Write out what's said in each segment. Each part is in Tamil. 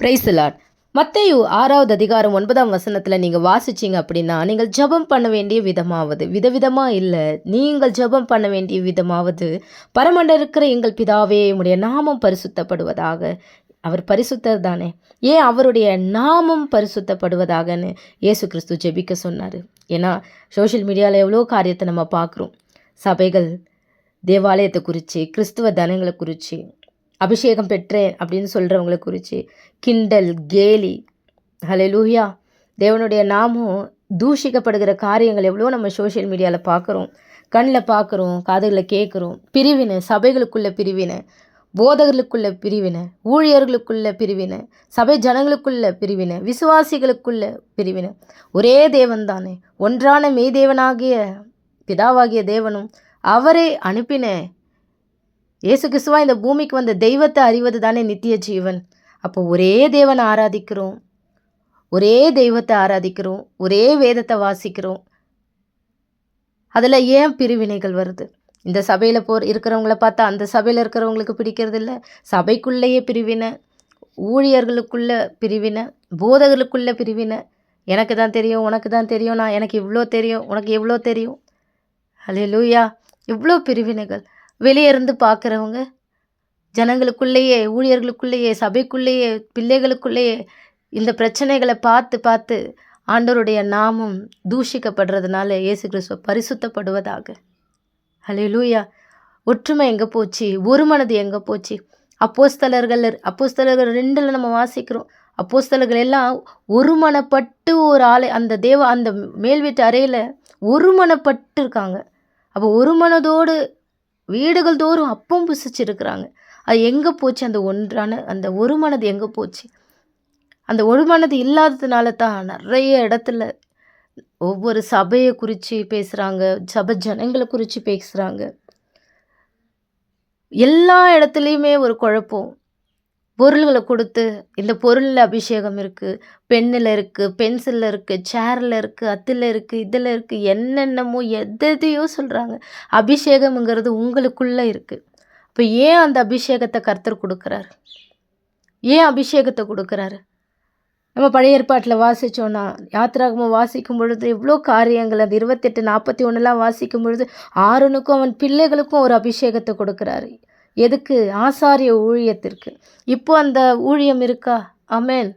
பிரைஸ் லாட் ஆறாவது அதிகாரம் ஒன்பதாம் வசனத்தில் நீங்கள் வாசிச்சிங்க அப்படின்னா நீங்கள் ஜெபம் பண்ண வேண்டிய விதமாவது விதவிதமாக இல்லை நீங்கள் ஜெபம் பண்ண வேண்டிய விதமாவது பரமண்ட இருக்கிற எங்கள் பிதாவே உடைய நாமம் பரிசுத்தப்படுவதாக. அவர் பரிசுத்தர் தானே. ஏன் அவருடைய நாமம் பரிசுத்தப்படுவதாகன்னு இயேசு கிறிஸ்து ஜெபிக்க சொன்னார். ஏன்னா சோஷியல் மீடியாவில் எவ்வளோ காரியத்தை நம்ம பார்க்குறோம். சபைகள் தேவாலயத்தை குறித்து கிறிஸ்துவ தனங்களை குறித்து அபிஷேகம் பெற்றேன் அப்படின்னு சொல்கிறவங்கள குறித்து கிண்டல் கேலி. ஹalleluya. தேவனுடைய நாமும் தூஷிக்கப்படுகிற காரியங்கள் எவ்வளோ நம்ம சோஷியல் மீடியாவில் பார்க்குறோம் கண்ணில் பார்க்குறோம் காதுகளில் கேட்குறோம் பிரிவினை சபைகளுக்குள்ள பிரிவினை போதகர்களுக்குள்ள பிரிவினை ஊழியர்களுக்குள்ள பிரிவினை சபை ஜனங்களுக்குள்ள பிரிவினை விசுவாசிகளுக்குள்ள பிரிவினை. ஒரே தேவன் தானே ஒன்றான மெய்தேவனாகிய பிதாவாகிய தேவனும் அவரை அனுப்பின இயேசு கிறிஸ்துவா இந்த பூமிக்கு வந்த தெய்வத்தை அறிவது தானே நித்திய ஜீவன். அப்போ ஒரே தேவனை ஆராதிக்கிறோம். ஒரே தெய்வத்தை ஆராதிக்கிறோம். ஒரே வேதத்தை வாசிக்கிறோம். அதில் ஏன் பிரிவினைகள் வருது? இந்த சபையில் போ இருக்கிறவங்கள பார்த்தா அந்த சபையில் இருக்கிறவங்களுக்கு பிடிக்கிறது இல்லை. சபைக்குள்ளேயே பிரிவினை ஊழியர்களுக்குள்ள பிரிவினை போதகர்களுக்குள்ளே பிரிவினை. எனக்கு தான் தெரியும் உனக்கு தான் தெரியும் நான் எனக்கு இவ்வளோ தெரியும் உனக்கு எவ்வளோ தெரியும். ஹலே லூயா இவ்வளோ பிரிவினைகள். வெளியே இருந்து பார்க்குறவங்க ஜனங்களுக்குள்ளேயே ஊழியர்களுக்குள்ளேயே சபைக்குள்ளேயே பிள்ளைகளுக்குள்ளேயே இந்த பிரச்சனைகளை பார்த்து பார்த்து ஆண்டவருடைய நாமம் தூஷிக்கப்படுறதுனால இயேசு கிறிஸ்துவ பரிசுத்தப்படுவதாக. ஹலே லூயா ஒற்றுமை எங்கே போச்சு? ஒரு மனது எங்கே போச்சு? அப்போஸ்தலர்கள் அப்போஸ்தலர்கள் ரெண்டில் நம்ம வாசிக்கிறோம். அப்போஸ்தலர்கள் எல்லாம் ஒருமனப்பட்டு ஒரு ஆளை அந்த தேவ அந்த மேல் வீட்டு அறையில் ஒருமனப்பட்டு இருக்காங்க அப்போ ஒரு மனதோடு வீடுகள் தோறும் அப்பம் புசிச்சிருக்கிறாங்க. அது எங்கே போச்சு? அந்த ஒன்றான அந்த ஒரு மனது எங்கே போச்சு? அந்த ஒரு மனது இல்லாததுனால தான் நிறைய இடத்துல ஒவ்வொரு சபையை குறித்து பேசுகிறாங்க சபை ஜனங்களை குறித்து பேசுகிறாங்க எல்லா இடத்துலையுமே ஒரு குழப்பம். பொருள்களை கொடுத்து இந்த பொருளில் அபிஷேகம் இருக்குது பெண்ணில் இருக்குது பென்சிலில் இருக்குது சேரில் இருக்குது அதில் இருக்குது இதில் இருக்குது என்னென்னமோ எதையோ சொல்கிறாங்க அபிஷேகம்ங்கிறது உங்களுக்குள்ளே இருக்குது இப்போ ஏன் அந்த அபிஷேகத்தை கர்த்தர் கொடுக்குறாரு? ஏன் அபிஷேகத்தை கொடுக்குறாரு? நம்ம பழைய ஏற்பாட்டில் வாசித்தோன்னா யாத்திராகமாக வாசிக்கும் பொழுது எவ்வளோ காரியங்கள் அந்த இருபத்தெட்டு நாற்பத்தி ஒன்றுலாம் வாசிக்கும் பொழுது ஆறுனுக்கும் அவன் பிள்ளைகளுக்கும் ஒரு அபிஷேகத்தை கொடுக்குறாரு. எதுக்கு? ஆசாரிய ஊழியத்திற்கு. இப்போ அந்த ஊழியம் இருக்கா? அமேன்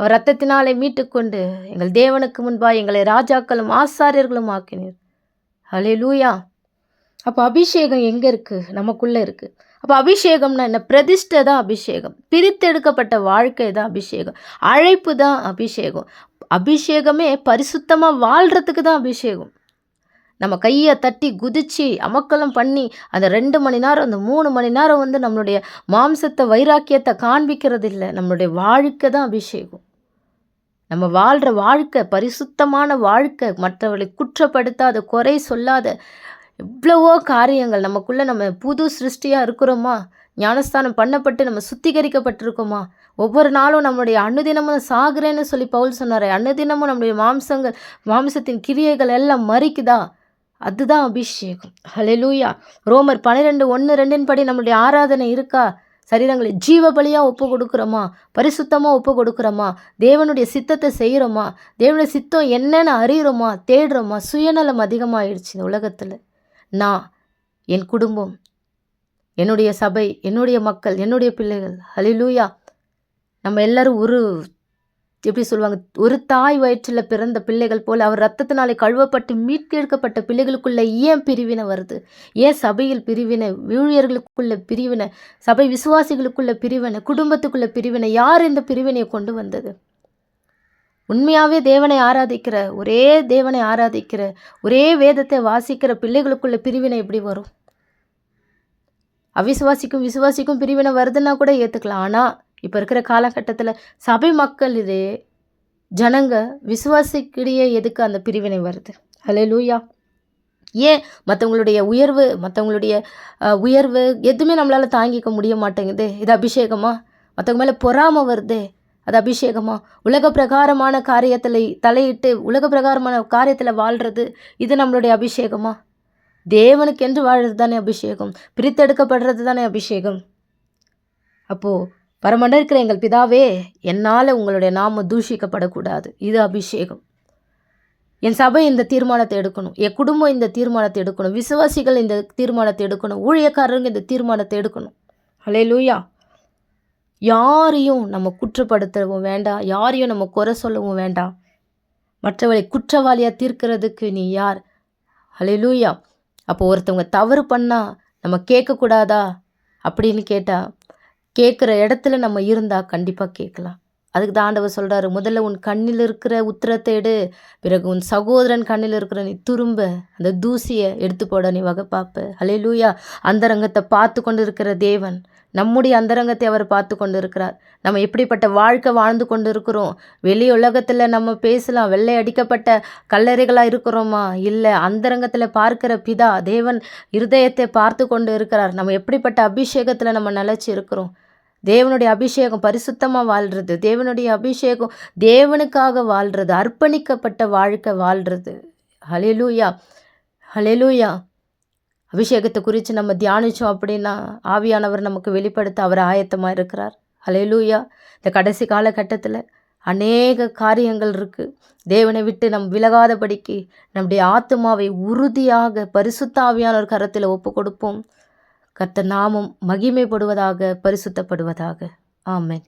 அவர் ரத்தத்தினாலே மீட்டுக்கொண்டு எங்கள் தேவனுக்கு முன்பாக எங்களை ராஜாக்களும் ஆசாரியர்களும் ஆக்கினீர். ஹலே லூயா அப்போ அபிஷேகம் எங்கே இருக்குது நமக்குள்ளே இருக்குது அப்போ அபிஷேகம்னா என்ன? பிரதிஷ்டை தான் அபிஷேகம். பிரித்தெடுக்கப்பட்ட வாழ்க்கை தான் அபிஷேகம். அழைப்பு தான் அபிஷேகம். அபிஷேகமே பரிசுத்தமாக வாழ்கிறதுக்கு தான் அபிஷேகம். நம்ம கையை தட்டி குதித்து அமக்கலம் பண்ணி அந்த ரெண்டு மணி நேரம் அந்த மூணு மணி நேரம் வந்து நம்மளுடைய மாம்சத்தை வைராக்கியத்தை காண்பிக்கிறது இல்லை நம்மளுடைய வாழ்க்கை தான் அபிஷேகம். நம்ம வாழ்கிற வாழ்க்கை பரிசுத்தமான வாழ்க்கை மற்றவர்களை குற்றப்படுத்தாத குறை சொல்லாத எவ்வளவோ காரியங்கள் நமக்குள்ளே நம்ம புது சிருஷ்டியாக இருக்கிறோமா? ஞானஸ்தானம் பண்ணப்பட்டு நம்ம சுத்திகரிக்கப்பட்டிருக்கோமா? ஒவ்வொரு நாளும் நம்மளுடைய அனுதினமும் சாகுறேன்னு சொல்லி பவுல் சொன்னார் அனுதினமும் நம்முடைய மாம்சங்கள் மாம்சத்தின் கிரியைகள் எல்லாம் மறிக்குதா? அதுதான் அபிஷேகம். ஹலெலூயா ரோமர் பன்னிரெண்டு ஒன்று ரெண்டின் படி நம்மளுடைய ஆராதனை இருக்கா? சரீரங்களை ஜீவ பலியாக ஒப்பு கொடுக்குறோமா? பரிசுத்தமாக ஒப்பு கொடுக்குறோமா? தேவனுடைய சித்தத்தை செய்கிறோமா? தேவனுடைய சித்தம் என்னென்னு அறிகிறோமா? தேடுறோமா? சுயநலம் அதிகமாகிடுச்சு இந்த உலகத்தில். நான் என் குடும்பம் என்னுடைய சபை என்னுடைய மக்கள் என்னுடைய பிள்ளைகள் ஹலிலூயா நம்ம எல்லோரும் ஒரு எப்படி சொல்லுவாங்க ஒரு தாய் வயிற்றில் பிறந்த பிள்ளைகள் போல் அவர் ரத்தத்தினாலே கழுவப்பட்டு மீட்கெடுக்கப்பட்ட பிள்ளைகளுக்குள்ளே ஏன் பிரிவினை வருது? ஏன் சபையில் பிரிவினை ஊழியர்களுக்குள்ள பிரிவினை சபை விசுவாசிகளுக்குள்ள பிரிவினை குடும்பத்துக்குள்ள பிரிவினை யார் இந்த பிரிவினையை கொண்டு வந்தது? உண்மையாகவே தேவனை ஆராதிக்கிற ஒரே தேவனை ஆராதிக்கிற ஒரே வேதத்தை வாசிக்கிற பிள்ளைகளுக்குள்ள பிரிவினை எப்படி வரும்? அவிசுவாசிக்கும் விசுவாசிக்கும் பிரிவினை வருதுன்னா கூட ஏற்றுக்கலாம் ஆனால் இப்போ இருக்கிற காலகட்டத்தில் சபை மக்கள் இதே ஜனங்க விசுவாசிக்கிடையே எதுக்கு அந்த பிரிவினை வருது? ஹலே லூயா ஏன்? மற்றவங்களுடைய உயர்வு மற்றவங்களுடைய உயர்வு எதுவுமே நம்மளால் தாங்கிக்க முடிய மாட்டேங்குது. இது அபிஷேகமா? மற்றவங்க மேலே பொறாமை வருது. அது அபிஷேகமா? உலக பிரகாரமான காரியத்தில் தலையிட்டு உலக பிரகாரமான காரியத்தில் வாழ்கிறது இது நம்மளுடைய அபிஷேகமா? தேவனுக்கென்று வாழ்கிறது தானே அபிஷேகம். பிரித்தெடுக்கப்படுறது தானே அபிஷேகம். அப்போது பரமண்ட இருக்கிற எங்கள் பிதாவே என்னால் உங்களுடைய நாம தூஷிக்கப்படக்கூடாது. இது அபிஷேகம். என் சபை இந்த தீர்மானத்தை எடுக்கணும். என் குடும்பம் இந்த தீர்மானத்தை எடுக்கணும். விசுவாசிகள் இந்த தீர்மானத்தை எடுக்கணும். ஊழியக்காரருங்க இந்த தீர்மானத்தை எடுக்கணும். ஹலே லூயா யாரையும் நம்ம குற்றப்படுத்தவும் வேண்டாம் யாரையும் நம்ம குறை சொல்லவும் வேண்டாம் மற்றவளை குற்றவாளியாக தீர்க்கிறதுக்கு நீ யார்? ஹலே லூயா அப்போ ஒருத்தவங்க தவறு பண்ணால் நம்ம கேட்கக்கூடாதா? அப்படின்னு கேட்டால் கேட்குற இடத்துல நம்ம இருந்தால் கண்டிப்பாக கேட்கலாம் அதுக்கு தான் ஆண்டவர் சொல்கிறாரு முதல்ல உன் கண்ணில் இருக்கிற உத்திரத்தை எடு பிறகு உன் சகோதரன் கண்ணில் இருக்கிற நீ துரும்ப அந்த தூசியை எடுத்து போட நீ வகை பார்ப்ப ஹலே லூயா அந்தரங்கத்தை பார்த்து கொண்டு இருக்கிற தேவன் நம்முடைய அந்தரங்கத்தை அவர் பார்த்து கொண்டு இருக்கிறார் நம்ம எப்படிப்பட்ட வாழ்க்கை வாழ்ந்து கொண்டு இருக்கிறோம் வெளி உலகத்தில் நம்ம பேசலாம் வெள்ளை அடிக்கப்பட்ட கல்லறைகளாக இருக்கிறோமா? இல்லை அந்தரங்கத்தில் பார்க்கிற பிதா தேவன் இருதயத்தை பார்த்து கொண்டு இருக்கிறார். நம்ம எப்படிப்பட்ட அபிஷேகத்தில் நம்ம நிலச்சி இருக்கிறோம்? தேவனுடைய அபிஷேகம் பரிசுத்தமாக வாழ்கிறது தேவனுடைய அபிஷேகம் தேவனுக்காக வாழ்கிறது அர்ப்பணிக்கப்பட்ட வாழ்க்கை வாழ்கிறது ஹலெலூயா ஹலெலூயா அபிஷேகத்தை குறித்து நம்ம தியானித்தோம் அப்படின்னா ஆவியானவர் நமக்கு வெளிப்படுத்த அவர் ஆயத்தமாக இருக்கிறார். ஹலெலூயா இந்த கடைசி காலகட்டத்தில் அநேக காரியங்கள் இருக்குது தேவனை விட்டு நம் விலகாதபடிக்கு நம்முடைய ஆத்மாவை உறுதியாக பரிசுத்த ஆவியானவர் கரத்தில் ஒப்பு கொடுப்போம் கர்த்த நாமம் மகிமைப்படுவதாக பரிசுத்தப்படுவதாக. ஆமேன்.